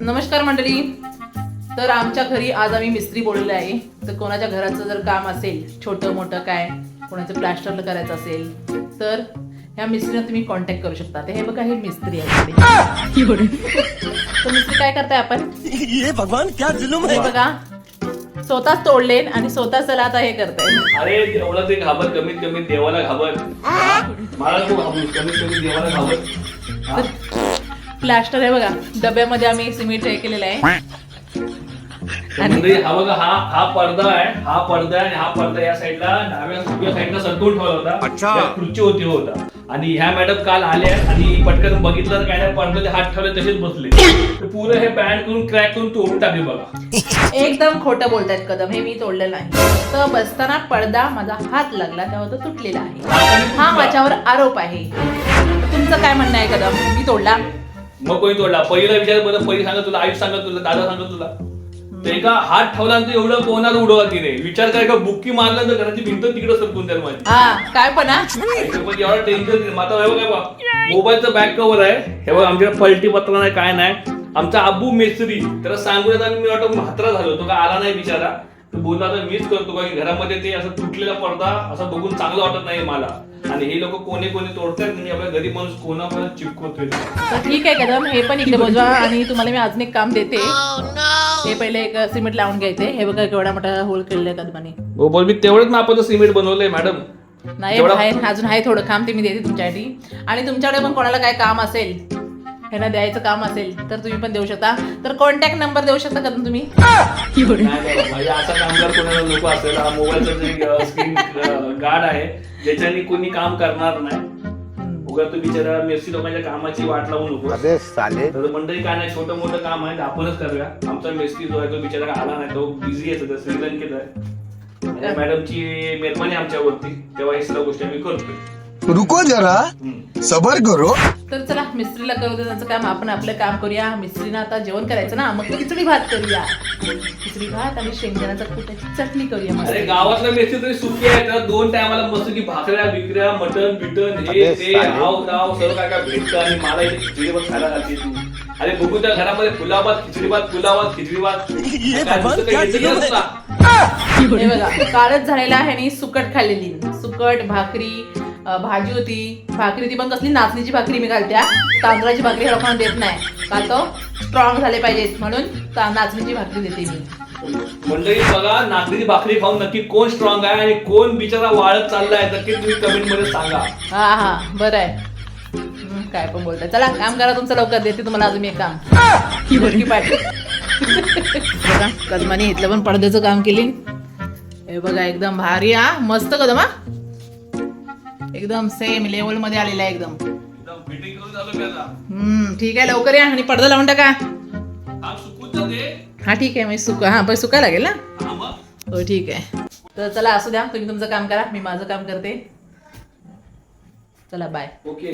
नमस्कार मंडळी. तर आमच्या घरी आज आम्ही मिस्त्री बोललेलो आहे. तर कोणाच्या घराचं जर काम असेल छोटं मोठं काय कोणाचं प्लास्टर करायचं असेल तर ह्या मिस्त्रीला तुम्ही कॉन्टॅक्ट करू शकता. ते हे बघा हे मिस्त्री आहे. तर मिस्त्री काय करताय आपण? ये भगवान क्या जुलुम हे? बघा. स्वतःच तोडले आणि स्वतःच त्याला आता हे करताय अरे एवढं ते घाबर कमीत कमी देवाला घाबर. मला तू घाबरू कमीत कमी देवाला घाबर. हा? प्लास्टर आहे बघा. डब्यामध्ये आम्ही सिमेंट हे केलेलं आहे. आणि म्हणजे हा बघा हा हा पडदा आहे. हा पडदा आहे आणि हा पडदा या साईडला डाव्या उजव्या साईडला सरकवून ठेवला होता. खुर्ची होती हो होता आणि ह्या मॅडम काल आल्या आणि पटकन बघितलं तर काय नाही पडदा ते हात ठेवले तसेच बसले. ते पुरं हे बँड करून क्रॅक करून तोडून टाकले बघा. एकदम खोटं बोलतायत कदम. हे मी तोडलेलं नाही. तर बसताना पडदा माझा हात लागला तेव्हा तो तुटलेला आहे. हा माझ्यावर आरोप आहे. तुमचं काय म्हणणं आहे कदम? मी तोडला. मग कोणी तोडला? पहिला विचार बरं पहिली सांगत तुला आई सांगत तुला दादा सांगत तुला. ते एका हात ठेवला आणि ते एवढं कोणाला उडवा तिने विचार काय का बुक्की मारला तर घराची भिंत तिकडे सरकून त्याला माझी. हा काय पण हा? एवढं टेन्शन आता हे बघा बा मोबाईलचं बॅक कव्हर आहे. हे बघा आमच्या पलटी पत्र नाही काय नाही. आमचा आबू मेस्त्री त्याला सांगून आम्ही मी वाटतं म्हात्रा झालो तो काय आला नाही बिचारा. तो बोलला तर मीच करतो का? की घरामध्ये ते असं तुटलेला पडदा असं बघून चांगलं वाटत नाही मला. आणि हे लोक कोणी कोणी तोडतात म्हणजे आपल्या गरीब माणूस कोणापर्यंत चिपकवतोय? तर ठीक आहे कदम हे पण इकडे बजवा आणि तुम्हाला मी अजून एक काम देते. हे पहिले एक सिमेंट लावून घ्यायचे. हे बघा केवढा मोठा होल केलेला आहे कदमाने हो बोल. मी तेवढंच मापाचं सिमेंट बनवलंय मॅडम. नाही अजून आहे थोडं काम ते मी देते तुमच्यासाठी. आणि तुमच्याकडे पण कोणाला काय काम असेल ह्यांना द्यायचं काम असेल तर तुम्ही पण देऊ शकता. तर कॉन्टॅक्ट नंबर देऊ शकता का तुम्ही? नाही नाही, म्हणजे असा कामगार कोणाला नको असेल. हा मोबाईलचा जे स्क्रीन गार्ड आहे ज्याच्याने कोणी काम करणार नाही. उगा तू बिचारा मेसी लोकांच्या कामाची वाट लावू नको. अबे साले. तर मंडळी काय नाही छोटं मोठं काम आहे आपणच करूया. आमचा मेस्त्री जो आहे तो बिचारा आला नाही तो बिझी आहे सध्या श्रीलंकेत आहे. आणि मॅडमची मेहरबानी आमच्यावरती. तेव्हा ही सर्व गोष्टी आम्ही करतोय. रुको जरा. सबर करो तर चला मिस्त्रीला करू दे त्यांचं काम आपण आपलं काम करूया मिस्त्रीनं आता जेवण करायचं ना मग खिचडी भात करूया खिचडी भात आणि शेंगदाण्याचा कुटाची चटणी करूया मस्त. अरे गावातला मेस्त्री तरी सुखी आहे त्याला दोन टायमाला मस्त की भाकऱ्या बिकऱ्या मटन बिटन हे ते. हाव दाव सर्व काय काय भेटतं आणि मला इथे खिचडी भात खायला लागते तू अरे बघू त्या घरामध्ये फुलाभात खिचडी भात फुलाभात खिचडी भात ये काय भगवान दुसरं क्या काही येतं जुलूम? का? हे बघा कालच झालेला आहे आणि सुकट खाल्लेली सुकट भाकरी भाजी होती भाकरी ती पण कसली नाचणीची भाकरी मी घालत्या. तांदळाची भाकरी लोकांना देत नाही. का तो स्ट्रॉंग झाले पाहिजेत म्हणून नाचणीची भाकरी देते मी. मंडळी बघा नागरीची भाकरी खाऊन नक्की कोण स्ट्रॉंग आहे आणि कोण बिचारा वाळत चाललाय नक्की तुम्ही कमेंटमध्ये सांगा. हा हा बरं आहे. काय पण बोलताय. चला काम करा तुमचं लवकर देते तुम्हाला अजून एक काम. मुलगी पाठी बघा कदमाने इथलं पण पडद्याचं काम केली. हे बघा एकदम भारी हा. मस्त कदम हा. एकदम सेम लेवलमध्ये आलेला आहे एकदम. एकदम फिटिंग करून झालो मी आता. हम्म ठीक आहे लवकर या आणि पडदा लावून टाका. हा हा ठीक आहे मी सुका हा पण सुका लागेल ना? हा हो ठीक आहे. तर चला असू द्या तुम्ही तुमचं काम करा मी माझं काम करते. चला बाय ओके